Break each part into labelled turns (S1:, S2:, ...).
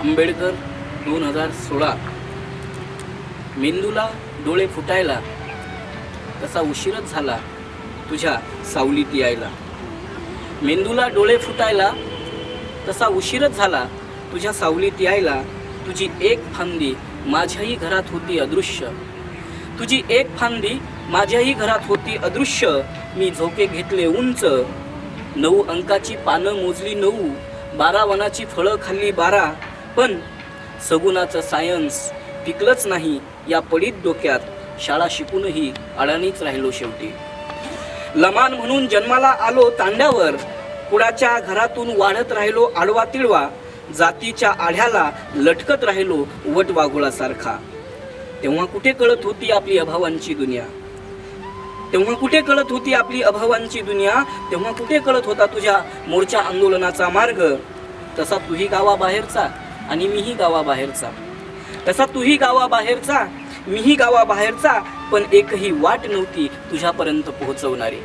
S1: आंबेडकर दोन हजार सोळा. मेंदूला डोळे फुटायला तसा उशीरच झाला तुझ्या सावलीत यायला. मेंदूला डोळे फुटायला तसा उशीरच झाला तुझ्या सावलीत यायला. तुझी एक फांदी माझ्याही घरात होती अदृश्य. तुझी एक फांदी माझ्याही घरात होती अदृश्य. मी झोके घेतले उंच. नऊ अंकाची पानं मोजली नऊ. बारा वनाची फळं खाल्ली बारा. पण सगुणाचं सायन्स पिकलंच नाही या पडीत डोक्यात. शाळा शिकूनही अडाणीच राहिलो शेवटी. लमान म्हणून जन्माला आलो तांड्यावर कुणाच्या घरातून वाढत राहिलो आडवा तिळवा जातीच्या आढ्याला लटकत राहिलो वटवागुळासारखा तेव्हा कुठे कळत होती आपली अभावांची दुनिया? तेव्हा कुठे कळत होती आपली अभावांची दुनिया? तेव्हा कुठे कळत होता तुझ्या मोर्चा आंदोलनाचा मार्ग? तसा तुही गावाबाहेरचा. आणि मीही गावाबाहेरचा. तसा तूही गावाबाहेरचा मीही गावाबाहेरचा पण एकही वाट नव्हती तुझ्यापर्यंत पोहोचवणारी.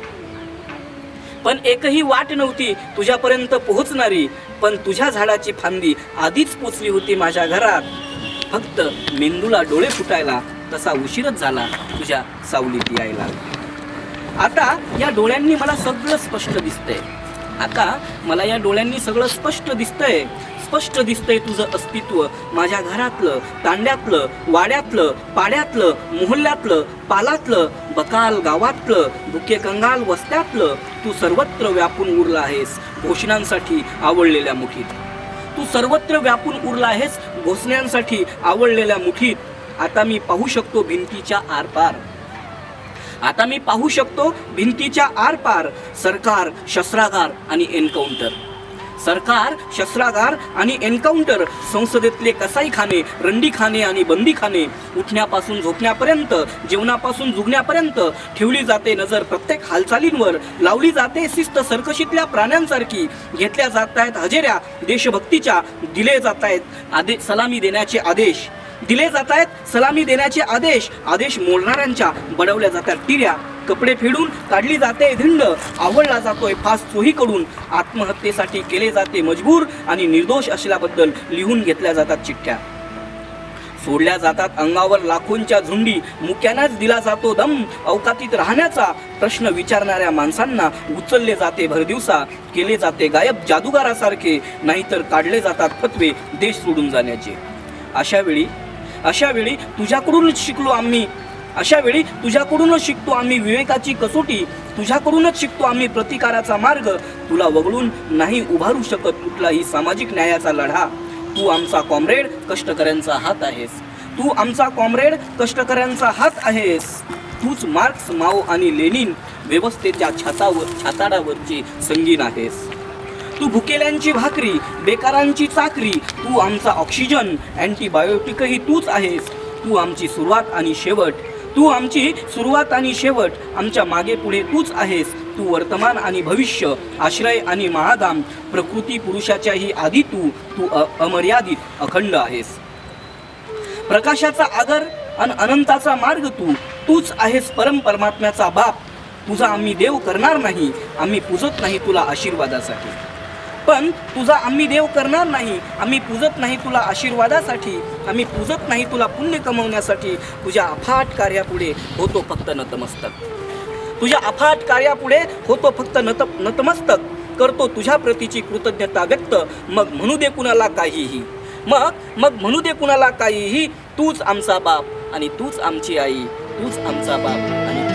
S1: पण एकही वाट नव्हती तुझ्यापर्यंत पोहोचणारी पण तुझ्या झाडाची फांदी आधीच पोचली होती माझ्या घरात. फक्त मेंदूला डोळे फुटायला तसा उशीरच झाला तुझ्या सावलीत यायला. आता या डोळ्यांनी मला सगळं स्पष्ट दिसतंय. आता मला या डोळ्यांनी सगळं स्पष्ट दिसतंय. स्पष्ट दिसतंय तुझं अस्तित्व. माझ्या घरातलं तांड्यातलं वाड्यातलं पाड्यातलं मोहल्ल्यातलं पालातलं बकाल गावातलं बुके कंगाल वस्त्यातलं तू सर्वत्र व्यापून उरला आहेस घोषणांसाठी आवडलेल्या मुठीत तू सर्वत्र व्यापून उरला आहेस घोषण्यांसाठी आवडलेल्या मुठीत आता मी पाहू शकतो भिंतीच्या आरपार आता मी पाहू शकतो भिंतीच्या आरपार सरकार शस्त्रागार आणि एन्काउंटर. सरकार शस्त्रागार आणि एन्काउंटर संसदेतले कसाईखाने रंडीखाने आणि बंदीखाने उठण्यापासून झोपण्यापर्यंत जेवणापासून जुगण्यापर्यंत ठेवली जाते नजर प्रत्येक हालचालींवर. लावली जाते शिस्त सरकशीतल्या प्राण्यांसारखी. घेतल्या जात आहेत हजेऱ्या देशभक्तीच्या दिले जात आहेत आदे सलामी देण्याचे आदेश. दिले जात आहेत सलामी देण्याचे आदेश. आदेश मोडणाऱ्यांच्या बडवल्या जातात टिऱ्या. कपडे फेडून काढली जाते. धिंड आवडला जातोय फास चोहीकडून. आत्महत्येसाठी केले जाते मजबूर आणि निर्दोष असल्याबद्दल लिहून घेतल्या जातात चिठ्ठ्या. सोडल्या जातात अंगावर लाखोंच्या झुंडी. मुक्यानाच दिला जातो दम. अवकातीत राहण्याचा प्रश्न विचारणाऱ्या माणसांना उचलले जाते भरदिवसा. केले जाते गायब जादूगारासारखे. नाहीतर काढले जातात फतवे देश सोडून जाण्याचे. अशा वेळी अशा वेळी तुझ्याकडूनच शिकलो आम्ही. अशा वेळी तुझ्याकडूनच शिकतो आम्ही विवेकाची कसोटी तुझ्याकडूनच शिकतो आम्ही प्रतिकाराचा मार्ग. तुला वगळून नाही उभारू शकत कुठलाही सामाजिक न्यायाचा लढा. तू आमचा कॉम्रेड कष्टकऱ्यांचा हात आहेस. तू आमचा कॉम्रेड कष्टकऱ्यांचा हात आहेस. तूच मार्क्स माओ आणि लेनिन व्यवस्थेच्या छातावर छाताडावरची संगीन आहेस. तू भुकेल्यांची भाकरी बेकारांची चाकरी तू आमचा ऑक्सिजन अँटीबायोटिकही तूच आहेस. तू आमची सुरुवात आणि शेवट तू आमची सुरुवात आणि शेवट आमच्या मागे पुढे तूच आहेस. तू वर्तमान आणि भविष्य आश्रय आणि महादाम प्रकृती पुरुषाच्याही आधी तू तू अमर्यादित अखंड आहेस. प्रकाशाचा आगर आणि अनंताचा मार्ग तू तूच आहेस परम परमात्म्याचा बाप. तुझा आम्ही देव करणार नाही आम्ही पूजत नाही तुला आशीर्वादासाठी. पण तुझा आम्ही देव करणार नाही. आम्ही पूजत नाही तुला आशीर्वादासाठी. आम्ही पूजत नाही तुला पुण्य कमवण्यासाठी. तुझ्या अफाट कार्यापुढे होतो फक्त नतमस्तक. तुझ्या अफाट कार्यापुढे होतो फक्त नत नतमस्तक. करतो तुझ्या प्रतीची कृतज्ञता व्यक्त. मग म्हणू दे कुणाला काहीही. मग मग म्हणू दे कुणाला काहीही. तूच आमचा बाप आणि तूच आमची आई. तूच आमचा बाप